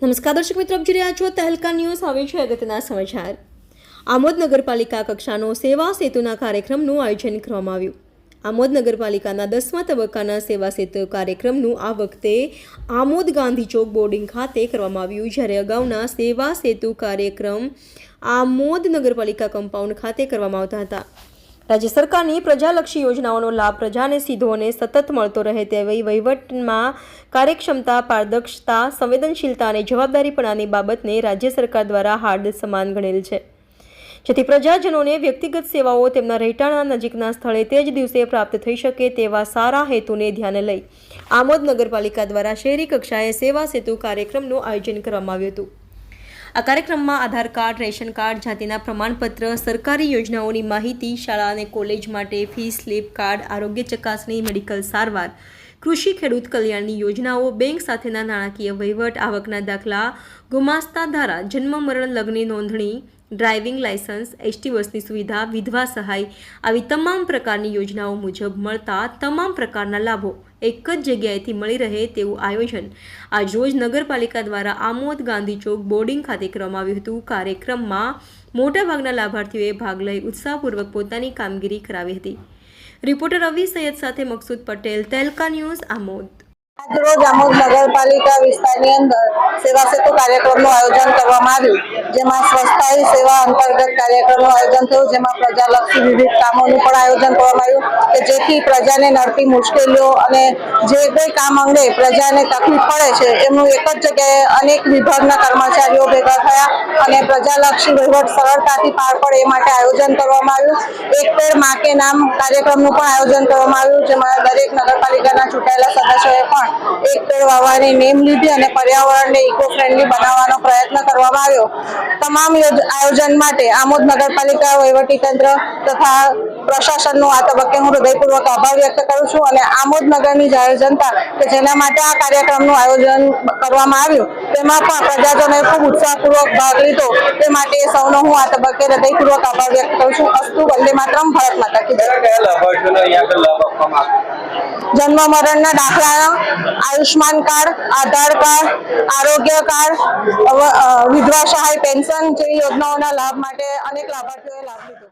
નમસ્કાર દર્શક મિત્રો, આપ જોઈ રહ્યા છો તહેલકા ન્યૂઝ. હવે છે અગત્યના સમાચાર. આમોદ નગરપાલિકા કક્ષાનો સેવા સેતુના કાર્યક્રમનું આયોજન કરવામાં આવ્યું. આમોદ નગરપાલિકાના દસમા તબક્કાના સેવા સેતુ કાર્યક્રમનું આ વખતે આમોદ ગાંધી ચોક બોર્ડિંગ ખાતે કરવામાં આવ્યું, જ્યારે અગાઉના સેવા સેતુ કાર્યક્રમ આમોદ નગરપાલિકા કમ્પાઉન્ડ ખાતે કરવામાં આવતા હતા. રાજ્ય સરકારની પ્રજાલક્ષી યોજનાઓનો લાભ પ્રજાને સીધો અને સતત મળતો રહે તેવી વહીવટમાં કાર્યક્ષમતા, પારદર્શતા, સંવેદનશીલતા અને જવાબદારીપણાની બાબતને રાજ્ય સરકાર દ્વારા હાર્દ સમાન ગણેલ છે. જેથી પ્રજાજનોને વ્યક્તિગત સેવાઓ તેમના રહેઠાણના નજીકના સ્થળે તે જ દિવસે પ્રાપ્ત થઈ શકે તેવા સારા હેતુને ધ્યાને લઈ આમોદ નગરપાલિકા દ્વારા શહેરી કક્ષાએ સેવા સેતુ કાર્યક્રમનું આયોજન કરવામાં આવ્યું હતું. આ કાર્યક્રમમાં આધાર કાર્ડ, રેશન કાર્ડ જાતિના પ્રમાણપત્ર, સરકારી યોજનાઓની માહિતી, શાળા અને કોલેજ માટે ફી, સ્લીપ કાર્ડ, આરોગ્ય ચકાસણી, મેડિકલ સારવાર કૃષિ ખેડૂત કલ્યાણની યોજનાઓ બેંક સાથેના નાણાકીય વહીવટ આવકના દાખલા ગુમાસ્તા ધારા, જન્મ મરણ લગ્નની નોંધણી, ડ્રાઇવિંગ લાયસન્સ એસટી બસની સુવિધા, વિધવા સહાય આવી તમામ પ્રકારની યોજનાઓ મુજબ મળતા તમામ પ્રકારના લાભો એક જ જગ્યાએથી મળી રહે તેવું આયોજન આજરોજ નગરપાલિકા દ્વારા આમોદ ગાંધી ચોક બોર્ડિંગ ખાતે કરવામાં આવ્યું હતું. કાર્યક્રમમાં મોટાભાગના લાભાર્થીઓએ ભાગ લઈ ઉત્સાહપૂર્વક પોતાની કામગીરી કરાવી હતી. રિપોર્ટર રવિ સૈયદ સાથે મકસૂદ પટેલ તેલકા ન્યૂઝ આમોદ. આજરોજ આમોદ નગરપાલિકા વિસ્તારની અંદર સેવા સેતુ કાર્યક્રમનું આયોજન કરવામાં આવ્યું, જેમાં સ્વસ્થાયી સેવા અંતર્ગત કાર્યક્રમનું આયોજન થયું, જેમાં પ્રજાલક્ષી વિવિધ કામોનું પણ આયોજન કરવામાં આવ્યું, કે જેથી પ્રજાને નડતી મુશ્કેલીઓ અને જે કંઈ કામ અંગે પ્રજાને તકલીફ પડે છે, એમનું એક જ જગ્યાએ અનેક વિભાગના કર્મચારીઓ ભેગા થયા અને પ્રજાલક્ષી વહીવટ સરળતાથી પાર પડે એ માટે આયોજન કરવામાં આવ્યું. એક પેડમાં નામ કાર્યક્રમનું પણ આયોજન કરવામાં આવ્યું, જેમાં દરેક ચૂંટાયેલા સદસ્યોએ પણ એક પેડ વાવવાની નેમ લીધી અને પર્યાવરણને ઇકો ફ્રેન્ડલી બનાવવાનો પ્રયત્ન કરવામાં આવ્યો. તમામ આયોજન માટે આમોદ નગરપાલિકા વહીવટીતંત્ર તથા પ્રશાસનનો આ તબક્કે હું હૃદયપૂર્વક આભાર વ્યક્ત કરું છું અને આમોદ નગરની જાહેર જનતા કે જેના માટે આ કાર્યક્રમનું આયોજન કરવામાં આવ્યું તેમાં પણ પ્રજાજનોએ ખૂબ ઉત્સાહપૂર્વક ભાગ લીધો. તે માટે સૌનો હું આ તબક્કે હૃદયપૂર્વક આભાર વ્યક્ત કરું છું. અસ્તુ વંદે માતરમ ભારત માતા જન્મ મરણના દાખલા આયુષ્માન કાર્ડ આધાર કાર્ડ આરોગ્ય કાર્ડ વિધવા સહાય પેન્શન જેવી યોજનાઓના લાભ માટે અનેક લાભાર્થીઓએ લાભ લીધો.